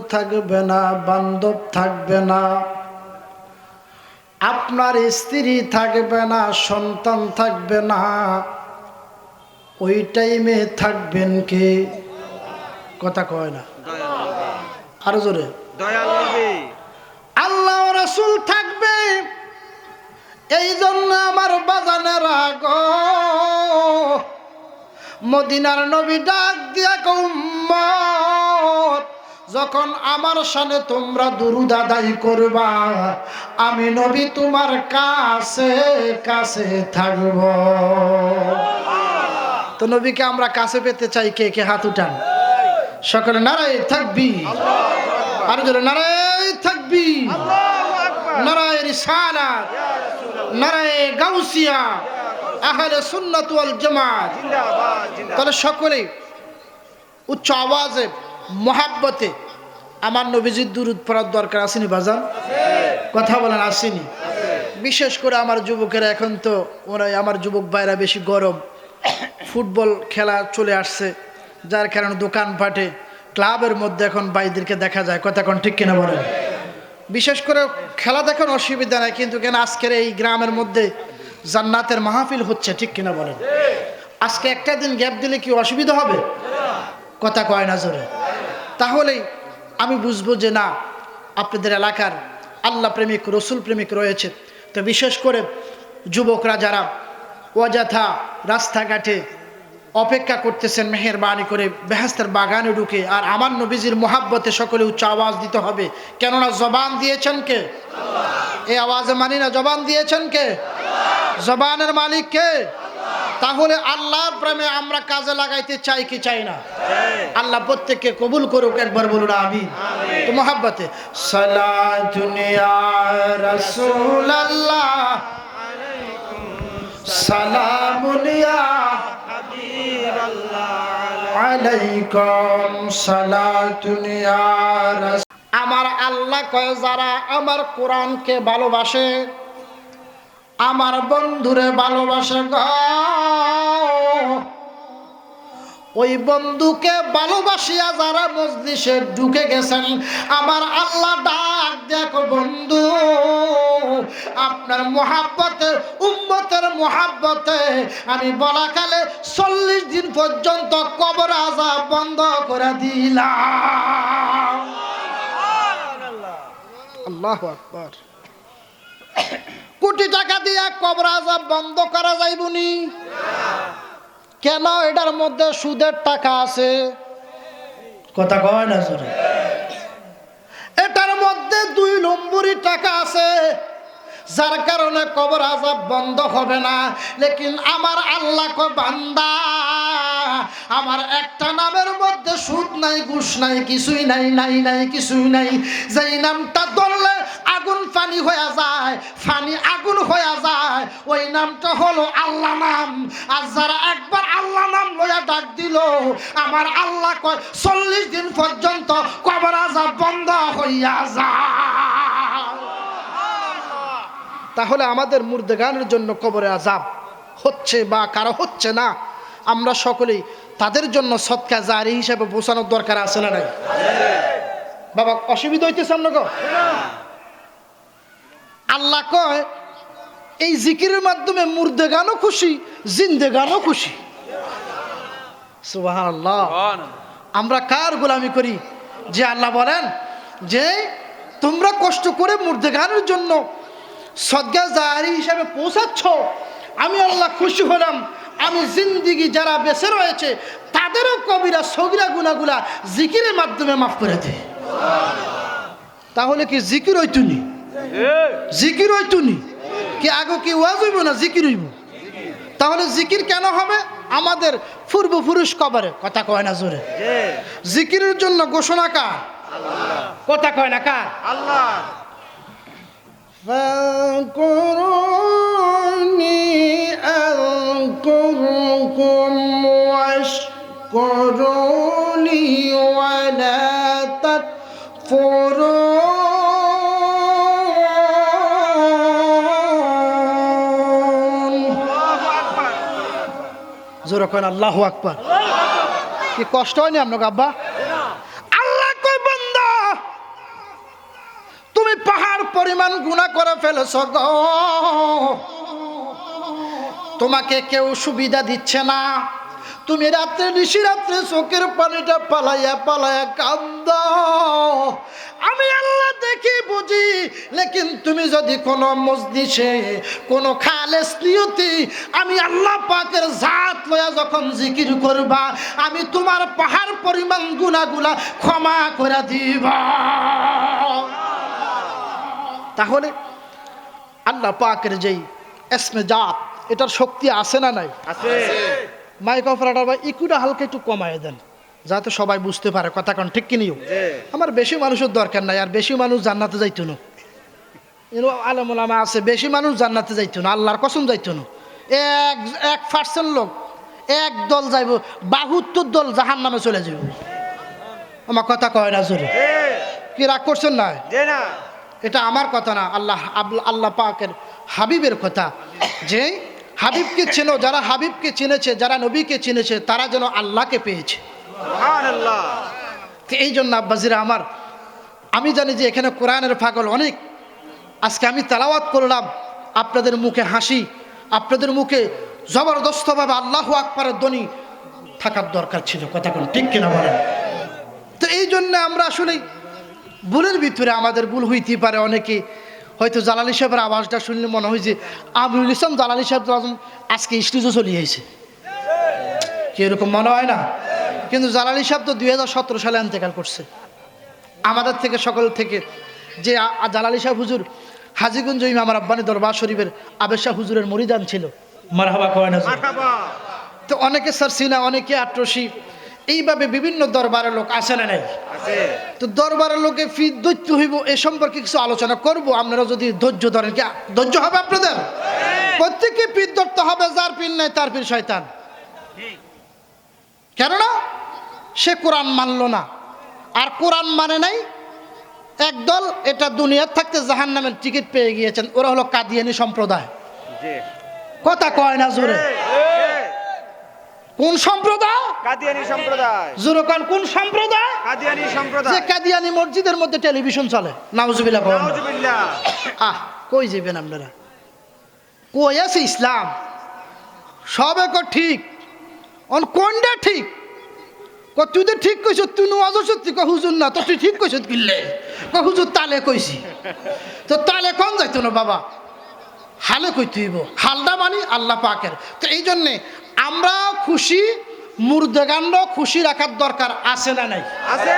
থাকবে না, বান্ধব থাকবে না। আপনার স্ত্রী থাকবে না, সন্তান থাকবে না। ওই টাইমে থাকবেন কে? কথা কয় না। আরও জোরে। আল্লাহ রসুল থাকবে। এই জন্য আমার বাজানের আগ। মদিনার নবী ডাক দিয়া কৌম্মত যখন আমার সামনে তোমরা দুরুদ আদায় করবা, আমি নবী তোমার কাছে কাছে থাকব। তো নবীকে আমরা কাছে পেতে চাই, কে কে হাত উঠান। সকলে নারায় থাকবি আর জোরে, নারায় থাকবি নারায় রিসালাত। নারায় গাউসিয়া। আহলে সুন্নাত ওয়াল জামাত। তাহলে সকলেই উচ্চ আওয়াজে, মহাব্বতে আমার নবীজির দুরুদ পড়ার দরকার আসেনি বাজান? কথা বলেন আসেনি। বিশেষ করে আমার যুবকেরা এখন তো ওরাই আমার যুবক ভাইরা বেশি গরম। ফুটবল খেলা চলে আসছে, যার কারণে দোকানপাটে ক্লাবের মধ্যে এখন বাইদেরকে দেখা যায়। কথা এখন ঠিক কিনা বলেন? বিশেষ করে খেলা দেখার অসুবিধা নাই, কিন্তু কেন আজকের এই গ্রামের মধ্যে জান্নাতের মাহফিল হচ্ছে ঠিক কিনা বলেন? আজকে একটা দিন গ্যাপ দিলে কি অসুবিধা হবে? কথা কয় না জোরে। তাহলেই আমি বুঝব যে না, আপনাদের এলাকার আল্লাহ প্রেমিক, রসুল প্রেমিক রয়েছে। তো বিশেষ করে যুবকরা যারা অযথা রাস্তাঘাটে অপেক্ষা করতেছেন, মেহেরবানি করে বেহাস্তার বাগানে ঢুকে, আর আমার নবীজির মোহাব্বতে সকলে উচ্চ আওয়াজ দিতে হবে। কেননা জবান দিয়েছেন কে? এই আওয়াজে মানি না, জবান দিয়েছেন কে? জবানের মালিক কে? তাহলে আল্লাহর প্রেমে আমরা কাজে লাগাইতে চাই কি চাই না? আল্লাহ প্রত্যেককে কবুল করুক একবার বলুন আমি তো মোহাব্বতে। আলাইকুম। সালাতুনিয়া আমার আল্লাহ কয় যারা আমার কোরআনকে ভালোবাসে আমার বন্ধুরে ভালোবাসে গো। ওই বন্ধুকে ভালোবাসিয়া যারা মজলিসে ঢুকে গেছেন আমার আল্লাহ ডাক দেখো বন্ধু আপনার মহাব্বতে উম্মতের মহাব্বতে আমি বলাকালে চল্লিশ দিন পর্যন্ত কবর আজাব বন্ধ করে দিলাম। আল্লাহ আকবার। কোটি টাকা দিয়ে কবর আজাব বন্ধ করা যাইবনি? কেন এটার মধ্যে সুদের টাকা আছে? কথা কয় না জোরে। এটার মধ্যে দুই নম্বরই টাকা আছে। যার কারণে কবর আজাব বন্ধ হবে না। লেকিন আমার আল্লাহ কো বান্দা আমার একটা নামের মধ্যে সুদ নাই ঘুষ নাই কিছুই নাই নাই নাই কিছুই নাই। যেই নামটা ধরলে আগুন পানি হয়ে যায় পানি আগুন হয়ে যায়। ওই নামটা হলো আল্লাহ নাম। আর যারা একবার আল্লাহ নাম লইয়া ডাক দিল, আমার আল্লাহ কয়, চল্লিশ দিন পর্যন্ত কবর আজাব বন্ধ হইয়া যায়। তাহলে আমাদের মুর্দেগানের জন্য কবরে আজাব হচ্ছে বা কারও হচ্ছে না, আমরা সকলেই তাদের জন্য সৎকা জারি হিসাবে বোঝানোর দরকার আছে না নাই? বাবা, অসুবিধা হইতেছে আপনাকে আল্লাহ কয় এই জিকিরের মাধ্যমে মুর্দেগানও খুশি জিন্দেগানও খুশি। সুবাহ আল্লাহ আমরা কার গোলামি করি? যে আল্লাহ বলেন যে তোমরা কষ্ট করে মুর্দেগানের জন্য সদ্গা জাহারি হিসাবে পৌঁছাচ্ছ আমি আল্লাহ খুশি হলাম। আমি জিন্দিগি যারা বেঁচে রয়েছে তাদেরও কবিরা সগিরা গুনাগুলা জিকিরের মাধ্যমে মাফ করে দেয় তাহলে কি জিকির হইতুনি? জিকির হইতুনি কি আগে কি ওয়াজ হইব না জিকির হইব? তাহলে জিকির কেন হবে? আমাদের পূর্বপুরুষ কবরে। কথা কয় না জোরে। জিকিরের জন্য ঘোষণা কার? কথা কয় না কার? আল্লাহ। জোরে আল্লাহ আকবার। কি কষ্ট হয়নি আপনাকে, আব্বা? আল্লাহ কই বান্দা, তুমি পাহাড় পরিমাণ গুণা করে ফেলেছ তোমাকে কেউ সুবিধা দিচ্ছে না। তুমি রাত্রে, নিশি রাত্রে চোখের পানিটা পালাইয়া পালাইয়া কান্দ। আমি আল্লাহ দেখি বুঝি, লেকিন তুমি যদি কোনো মসজিষে কোনো খালেস নিয়তি, আমি আল্লাহ পাকের জাত লয়া যখন জিকির করবা, আমি তোমার পাহাড় পরিমাণ গুনাগুলা ক্ষমা করে দিবা। তাহলে আল্লাহ পাকের যেই এসমে জাত, এটার শক্তি আছে না নাই? আছে। মাইক অপারেটর বা ইকুটা হালকা একটু কমায় দেন যাতে সবাই বুঝতে পারে কথা কারণ ঠিক কিনিও আমার বেশি মানুষের দরকার নাই আর বেশি মানুষ জান্নাতে যাইতো না। আলমুলামা আছে বেশি মানুষ জান্নাতে যাইতো না আল্লাহর কসম যাইতো না। এক এক পার্সেন্ট লোক এক দল যাইব বাহুত্তর দল জাহান নামে চলে যাইব। আমার কথা কয় না জোরে। কি রাগ করছেন না? এটা আমার কথা না আল্লাহ আল্লাহ পাকের হাবিবের কথা। যে হাবিবকে চেনো যারা হাবিবকে চিনেছে যারা নবীকে চিনেছে তারা যেন আল্লাহকে পেয়েছে। এই জন্য আব্বাজিরা আমার আমি জানি যে এখানে কোরআনের পাগল অনেক। আজকে আমি তালাওয়াত করলাম আপনাদের মুখে হাসি আপনাদের মুখে জবরদস্তভাবে আল্লাহ আকবরের ধ্বনি থাকার দরকার ছিল কথা কোন ঠিক কিনা বলেন? তো এই জন্য আমরা আসলে ভুলের ভিতরে আমাদের ভুল হইতে পারে অনেকে। হয়তো জালালি সাহেবের আওয়াজটা শুনলে মনে হয় যে আবুল ইসলাম জালালি সাহেব আজকে স্টেজও চলে এসেছে। কি এরকম মনে হয় না? কিন্তু জালালি সাহেব তো দুই সালে ইন্তেকাল করছে। আমাদের থেকে সকল থেকে যে জালালি সাহেব হুজুর হাজিগঞ্জ ইমাম আমার আব্বানি দরবার শরীফের আবেশা হুজুরের মরিদান ছিল। মারহাবা তো অনেকে সারসিনা অনেকে আট্রসি এইভাবে বিভিন্ন দরবারের লোক আসে না নাই। তো দরবারের লোকে ফি দৈত্য হইব এ সম্পর্কে কিছু আলোচনা করব। আপনারা যদি ধৈর্য ধরেন কি ধৈর্য হবে আপনাদের? প্রত্যেকে পীর ধরতে হবে যার পীর নাই তার পীর শয়তান। কেননা সে কোরআন মানলো না। আর কোরআন মানে নাই একদল এটা দুনিয়ার থাকতে জাহান নামের টিকিট পেয়ে গিয়েছেন ওরা হলো কাদিয়ানি সম্প্রদায়। কথা কয় না জোরে? কোন সম্প্রদায়? কাদিয়ানি সম্প্রদায়। কোন সম্প্রদায়? কাদিয়ানি যে সম্প্রদায় কাদিয়ানি মসজিদের মধ্যে টেলিভিশন চলে। নাউজুবিল্লাহ নাউজুবিল্লাহ। আহ কই যাবেন আপনারা? কই আছে ইসলাম? সবে ক ঠিক। অন কোনটা ঠিক? ক তুই তো ঠিক কইছ তুই নোয়াজ সত্যি? ক হুজুর না তো তুই ঠিক কইছ কিনলে ক হুজুর তালে কইছি। তো তালে কোন যাইতো না বাবা? হালে কই তুইব হালদা মানি আল্লাহ পাকের। তো এই জন্যে আমরা খুশি মুর্দেগান্ড খুশি রাখার দরকার আছে না নাই? আছে।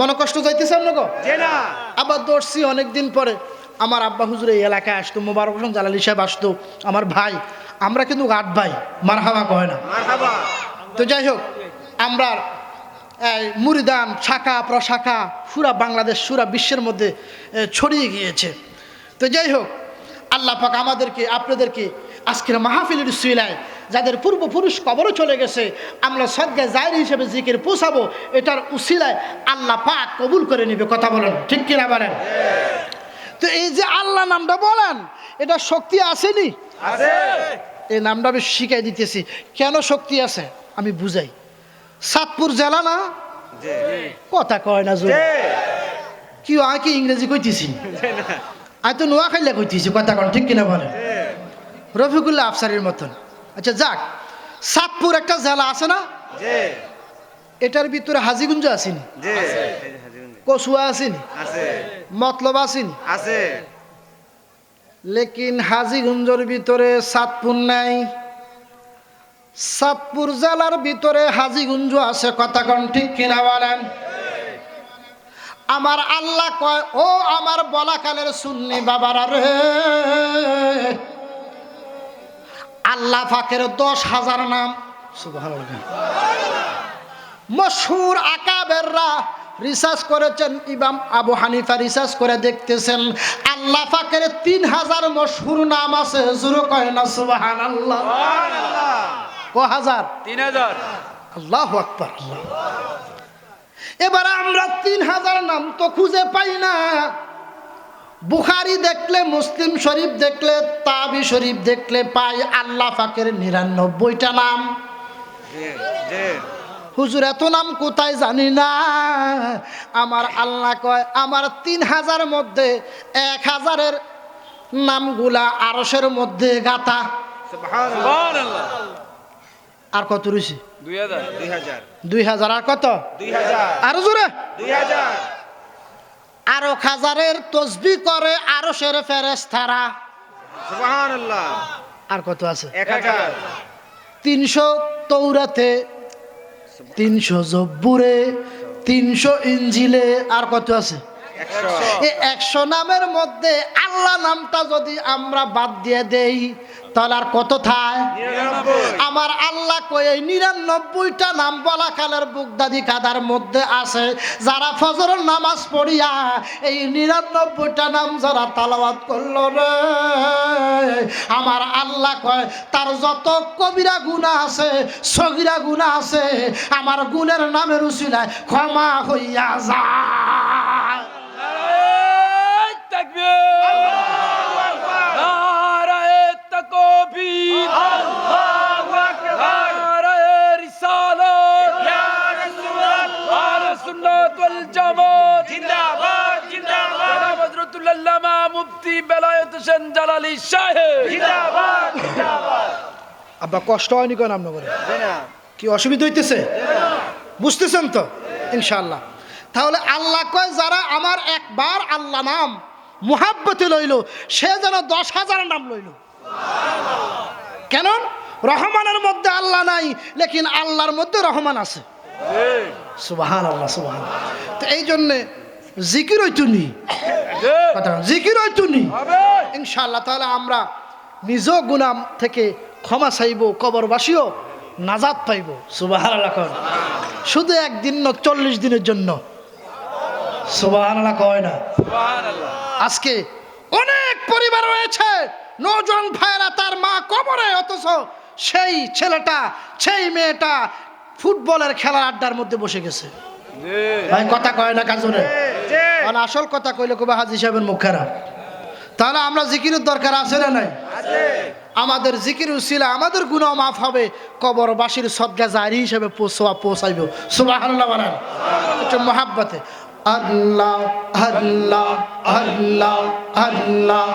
মনে কষ্ট যাইতেছে আপনাকে? আবার দর্শি অনেকদিন পরে। আমার আব্বা হুজুর এই এলাকায় আসতো মোবারক হোসেন জালালি সাহেব আসতো আমার ভাই। আমরা কিন্তু আট ভাই মার হাওয়া কয় না। মারহাবা। তো যাই হোক আমরা এই মুরিদান শাখা প্রশাখা সুরা বাংলাদেশ সুরা বিশ্বের মধ্যে ছড়িয়ে গিয়েছে। তো যাই হোক আল্লাহ পাক আমাদেরকে আপনাদেরকে আজকের মাহফিলের সুইলায় যাদের পূর্বপুরুষ কবরও চলে গেছে আমরা সদ্গায় জায়রি হিসেবে জিকির পোষাবো এটার উসিলায় আল্লাহ পাক কবুল করে নেবে কথা বলেন ঠিক কিনা বলেন? তো এই যে আল্লাহ নামটা বলেন এটা শক্তি আসেনি? এই নামটা আমি শিখাই দিতেছি। কেন শক্তি আছে? আমি বুঝাই। সাতপুর জেলা না? কথা কয় না কি আয় কি ইংরেজি কইতেছি? আয় তো নোয়া খাইলে কইতেছি কথা কন ঠিক কিনা বলে জি। রফিকুল্লাহ আফসারির মতন। আচ্ছা যাক। সাতপুর একটা জেলা আছে না? এটার ভিতরে হাজিগুঞ্জ আসেনি? কসুয়া আসেনি? আছে। মতলব আসেনি? আছে। লেকিন হাজিগঞ্জের ভিতরে সাতপুর নাই। সাতপুর জেলার ভিতরে হাজিগঞ্জ আছে কথা কন ঠিক কিনা বলেন? আমার আল্লাহ কয় ও আমার বলাকালের সুন্নি বাবারা রে। আল্লাহ ফাকের দশ হাজার নাম। মশহুর আকাবেররা রিসার্চ করেছেন ইমাম আবু হানিফা রিসার্চ করে দেখতেছেন আল্লাহ ফাকের তিন হাজার মশহুর নাম আছে জুরু কয় না সুবাহান আল্লাহ ক হাজার? তিন হাজার। আল্লাহ আকবর আল্লাহ এবার আমরা তিন হাজার নাম তো খুঁজে পাই না। বুখারি দেখলে মুসলিম শরীফ দেখলে তাবি শরীফ দেখলে পাই আল্লাহ ফাকের নিরানব্বইটা নাম। জি জি হুজুর এত নাম কোথায় জানি না। আমার আল্লাহ কয় আমার তিন হাজার মধ্যে এক হাজারের নামগুলা আরসের মধ্যে গাথা আর কত রয়েছে? দুই হাজার। দুই হাজার। আর কত? দুই হাজার। আরও জোরে? দুই হাজার। আরও হাজারের তসবি করে আরও সেরে ফেরেস তারা আর কত আছে? তিনশো তৌরাতে তিনশো জব্বুরে তিনশো ইঞ্জিলে আর কত আছে? একশো নামের মধ্যে আল্লাহ নামটা যদি আমরা বাদ দিয়ে দেই তাহলে আর কত থায়? আমার আল্লাহ কই এই নিরানব্বইটা নাম বলা কালের বুকদাদি কাদার মধ্যে আছে। যারা ফজরের নামাজ পড়িয়া এই নিরানব্বইটা নাম যারা তালাবাদ করল রে আমার আল্লাহ কয় তার যত কবিরা গুণা আছে সগিরা গুণা আছে আমার গুণের নামের উচিলায় ক্ষমা হইয়া যায় নারায়ে তাকবীর নারায়ে তাকবীর নারায়ে রিসালাত। ইয়া রাসূলুল্লাহ। আহলে সুন্নাত ওয়াল জামাত। জিন্দাবাদ জিন্দাবাদ। জনাব হযরতুল আল্লামা মুফতি বেলায়েত হোসেন জালালি সাহেব। জিন্দাবাদ আব্বা কষ্ট হয়নি কেন আপনার করে না। কি অসুবিধা হইতেছে? বুঝতেছেন তো? ইনশাল্লাহ তাহলে আল্লাহ কয় যারা আমার একবার আল্লাহ নাম মুহাব্বতে লইল সে যেন দশ হাজার নাম লইল। কেন? রহমানের মধ্যে আল্লাহ নাই লেকিন আল্লাহর মধ্যে রহমান আছে। সুবাহান আল্লাহ সুবাহান তো এই জন্যে জিকির কথা জিকির ইনশাআল্লাহ তাহলে আমরা নিজ গুনাম থেকে ক্ষমা চাইব কবরবাসীও নাজাদ পাইব। সুবাহ শুধু একদিন ন চল্লিশ দিনের জন্য। সুবাহ কয় না। আজকে অনেক পরিবার রয়েছে নজন ভাইরা তার মা কবরে অথচ সেই ছেলেটা সেই মেয়েটা ফুটবলের খেলার আড্ডার মধ্যে বসে গেছে। ভাই কথা কয় না কারণ আসল কথা কইলে কবে হাজি সাহেবের মুখ খারাপ তাহলে আমরা জিকিরের দরকার আছে না নাই? আমাদের জিকির উসিলা আমাদের গুনাহ মাফ হবে কবরবাসীর সদগা জারি হিসেবে পৌঁছাইব সুবহানাল্লাহ বলেন। একটু মহাব্বতে। আল্লাহ আল্লাহ আল্লাহ আল্লাহ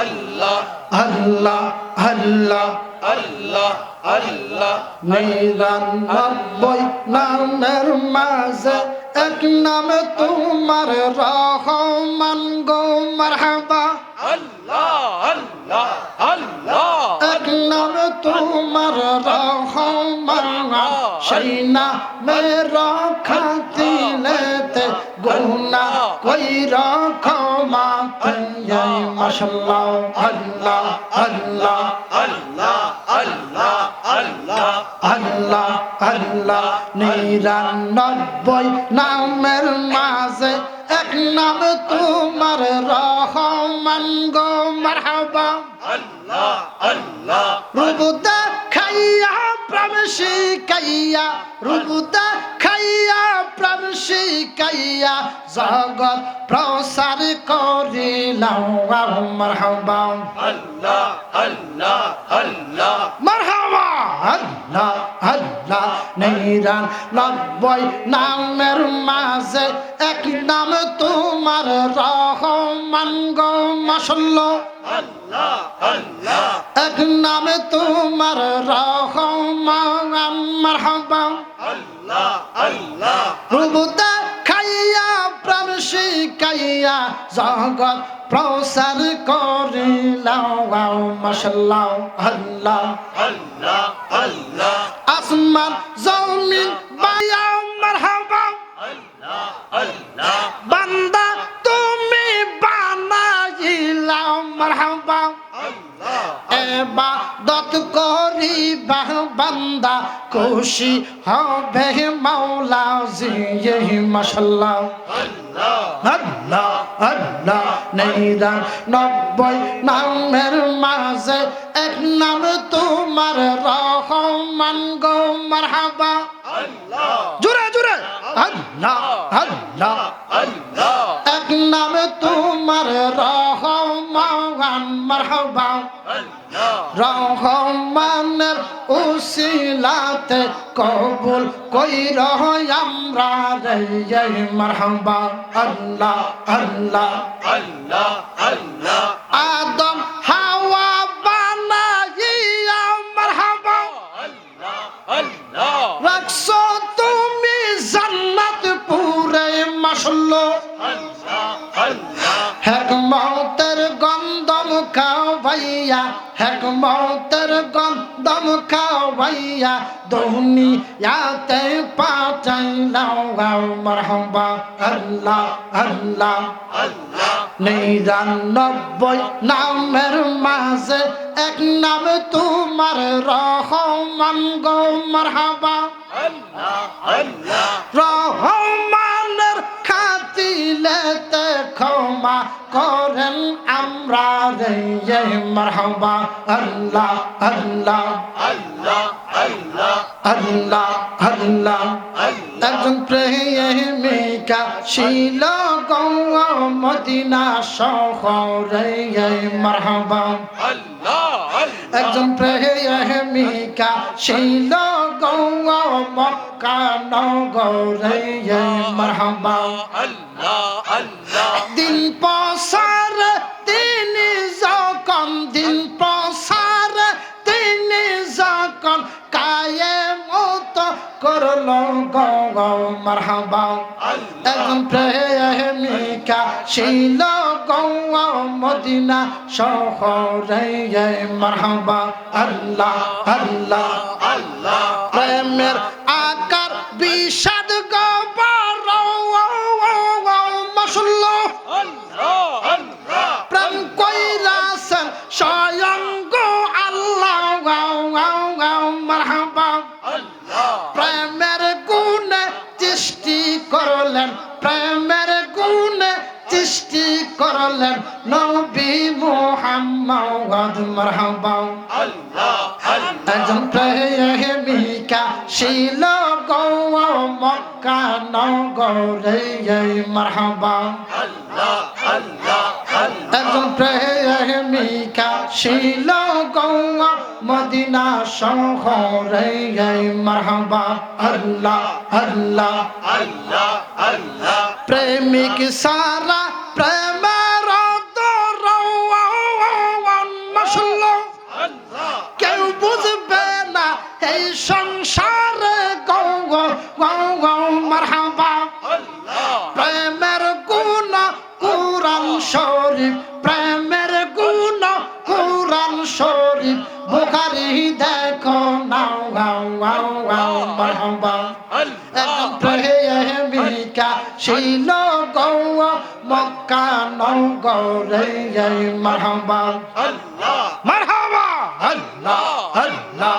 আল্লাহ। আল্লাহ আল্লাহ আল্লাহ আল্লাহ। নিরানব্বই নামের মাঝে এক নামে তোমার রহমান গো মারহাবা। আল্লাহ আল্লাহ আল্লাহ এক নামে তোমার রহমান সেই নামে রক্ষা দিলেতে গুনা কই রক্ষমা পাইয়াই মাশাল্লাহ আল্লাহ আল্লাহ আল্লাহ আল্লাহ আল্লাহ আল্লাহ আল্লাহ নিরানব্বই নামের মাঝে এক নাম তোমার রহমান গো মারহাবা। আল্লাহ আল্লাহ। খাইয়া প্রাণ রুবুদা খাইয়া, প্রাণ জগৎ প্রসার করিলাম। মারহাবা। নিরানব্বই নামের মাঝে এক নাম তোমার রহমান গো মাসাল্লাহ এক নামে তোমার রহমান জগৎ প্রসার আল্লাহ। বান্দা তুমি বানাইলা মারহাবা আল্লাহ। এবাদত করি বান্দা খুশি হবে মাওলা জিয়ে মাশাল্লাহ। আল্লাহ। আল্লাহ আল্লাহ নেইরান নব্বই নামের মাঝে এক নাম তোমার রহমান গো মারহাবা। আল্লাহ। জোরে জোরে। আল্লাহ আল্লাহ। মারহাবা। রহমানের উসিলাতে কবুল কইর আমরা রে মারহাবা। আল্লাহ আল্লাহ। আদম হাওয়া বানাইয়া মারহাবা। রাখছো তুমি জান্নাত পুরে মাসল্লো হেকমতের গন্ধম খাও ভাইয়া হেকমতের গন্ধম খাও ভাইয়া দুনিয়াতে পাঠাইলাও মারহাবা। আল্লাহ আল্লাহ নিরানব্বই নামের মাঝে এক নাম তোমার রহমান গো মারহাবা। রহমানের খাতিলেতে ক্ষমা করেন আমরা রে মারহাবা। আল্লাহ আল্লাহ। আল্লাহ আল্লাহ। একজন প্রেমিকা ছিল গৌয়া মদিনা শহরে মারহাবা। একজন প্রেমিকা ছিল গৌয়া মক্কা নগরে মারহাবা। দিন প্রসার তিনি যখন দিন প্রসার তিনি যখন কায়ে মত করল মারহাবা। একজন প্রেমিকা ছিল গৌয়া মদিনা শহরে, মারহাবা। আল্লাহ আল্লাহ প্রেমের আকার বিষাদ গবার আল্লাহ মারহাবা প্রেমের গুণে সৃষ্টি করলেন, প্রেমের গুণে সৃষ্টি করলেন নবী মুহাম্মদ মারহাবা একজন প্রেমিকা ছিল গৌয়া মক্কা নগরে মারহাবা একজন মদিনা শহরে মারহাবা আল্লাহ আল্লাহ প্রেমিক সারা প্রেমের কেউ বুঝবে না এই সংসারে গৌ। ছিল গৌ মক্কা নগরে মারহাবা মারহাবা আল্লাহ আল্লাহ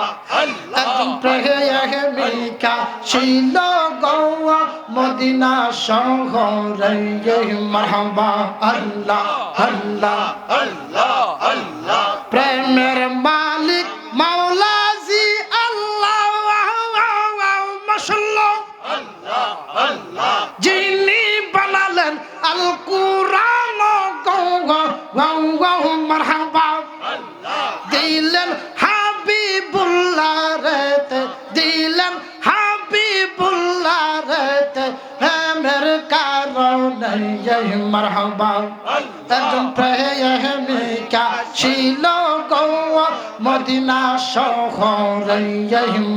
একজন প্রেমিকা ছিল গৌয়া মদিনা শহরে মারহাবা আল্লাহ আল্লাহ প্রেমের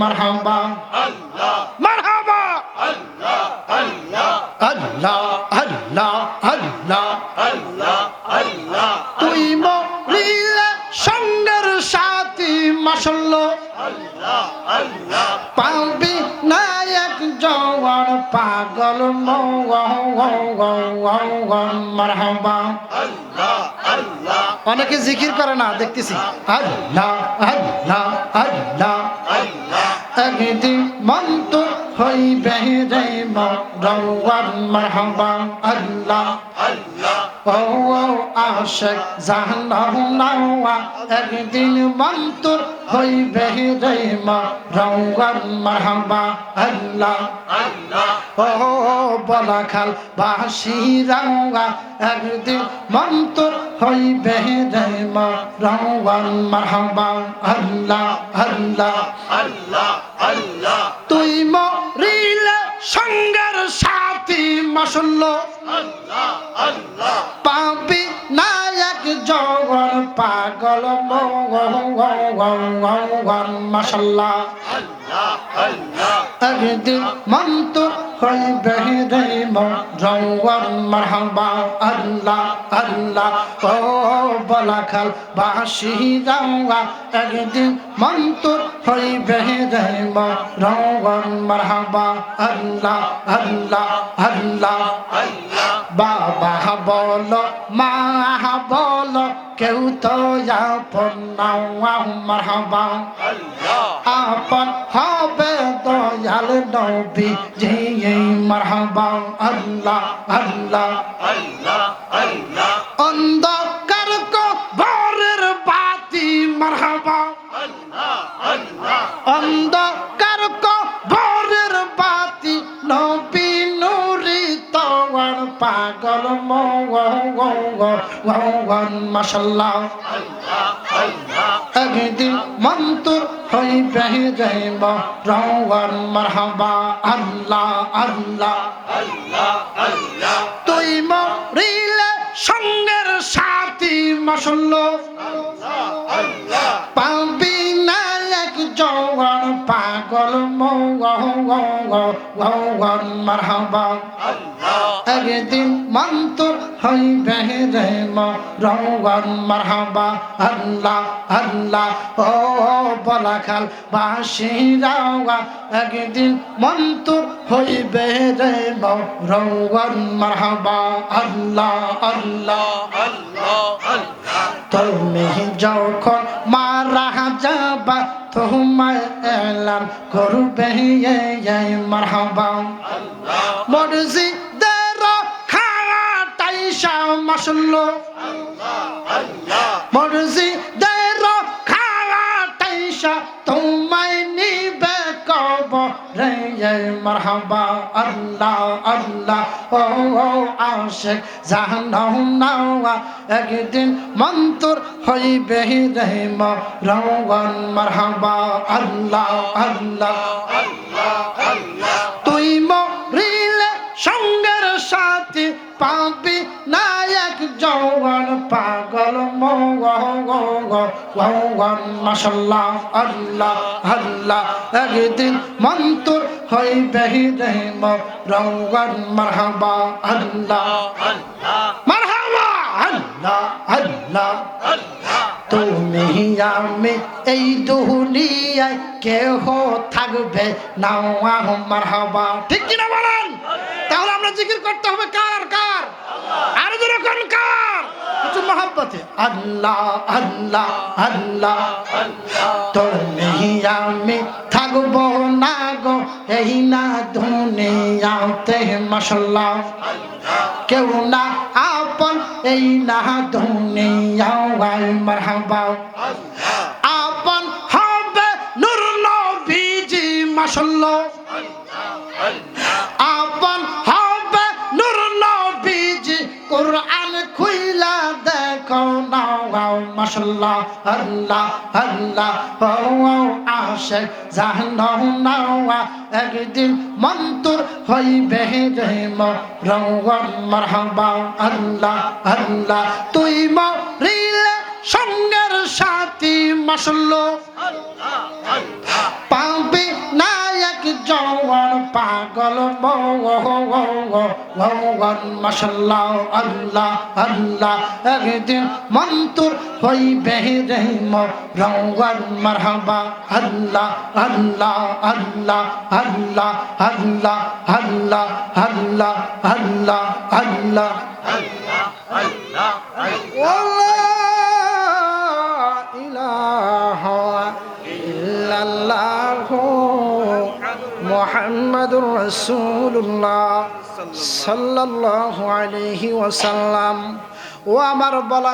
এই মারহাবা। মারহাবা। আল্লাহ আল্লাহ আল্লাহ তুই মরিলে সঙ্গের সাথী মাসল্ল পাবি না এক জওয়ান পাগল মারহাবা অনেকে জিকির করে না দেখতেছি আল্লাহ আল্লাহ আল্লাহ একদিন মন্ত হইবে রে মরওয়ার মাহবা আল্লাহ আল্লাহ। ও আশিক জাহানাম নাওয়া, একদিন মন্তর হইবে রে মরওয়ার মাহবা আল্লাহ আল্লাহ। ও বলাখাল বাসি রাওয়া, একদিন মন্তর হইবে রে মরওয়ার মাহবা আল্লাহ। আল্লাহ আল্লাহ আল্লাহ। তুই মা রিলে সঙ্গের সাথী মাসল্য। পাবি না এক জগর পাগল মাসাল্লাহ। একদিন মন্ত্র হইবে রে মগন মারহাবা, আল্লাহ আল্লাহ, ও বলা খাল বাসি রাঙ্গা একদিন মন্ত হইবে রে মগন মারহাবা আল্লাহ আল্লাহ আল্লাহ। বাবা বলো, মা বলো কেউ তো আপন নাও মারহাবা। আপন হবে দয়াল নবী জি মারহাবা। আল্লাহ আল্লাহ। অন্ধকার কো ভোরের বাতি মারহাবা। অন্ধকার কো ভোরের সঙ্গের সাথী মশল্ল পাবি না এক জওয়ান পাগল মগন মারহাবা। একদিন মন্তর হই রে রে মরওয়ান মারহাবা আল্লাহ আল্লাহ ও বলাখাল বাসিরাওয়া একদিন মন্তর হই বে রে মরওয়ান মারহাবা আল্লাহ আল্লাহ আল্লাহ আল্লাহ। তুমি যখন মারা যাবা তোমায় এলাম করবে মারহাবা। মরজি মাসুল্ল মরজি দের খাওয়া তাইসা তোমায় নিবে কব রে মারহাবা। আল্লাহ আল্লাহ, ও ও, আশেক জাহানাও নাওয়া। একদিন মন্তর হইবে রহিম, রওয়ান মারহাবা। আল্লাহ আল্লাহ তুই একদিন হই বেহি রহিম মারহাবা, আল্লাহ মারহাবা, আল্লাহ আল্লাহ তুমি আমি এই দুহুলিয়ায় কেহ থাকবে? না মারহাবা। ঠিক কিনা বলেন? তাহলে আমরা জিকির করতে হবে কার কার? আরও যেরকম মহাব্বতে আল্লাহ আল্লাহ আল্লাহ। তোর তুমি আমি থাকব না গো, এই না দুনিয়াতে মশাল্লাহ কেউ না আপন, এই না দুনিয়ায় মারহাবা। আপন হবে নূর নবীজি মাশাল্লাহ মাশাল্লাহ আল্লাহ আল্লাহ ও আশে জাহান্নাম নাওয়া। একদিন মন্তর হইবে রহিম রওয়ান মারহাবা আল্লাহ আল্লাহ। তুই মরিলে সঙ্গের সাথী মাশাল্লাহ পাবি নায়ক জওয়ান পাগল মগন মাশাল্লাহ আল্লাহ আল্লাহ একদিন মন্তর হইবে রহিম রওয়ান মারহাবা আল্লাহ আল্লাহ আল্লাহ আল্লাহ আল্লাহ আল্লাহ আল্লাহ আল্লাহ আল্লাহ আল্লাহ আল্লাহ আল্লাহ ইলাহা ইল্লাল্লাহু মোহাম্মদুর রসুল্লাহ সাল্লাল্লাহু আলাইহি ওয়াসাল্লাম। ও আমার বলা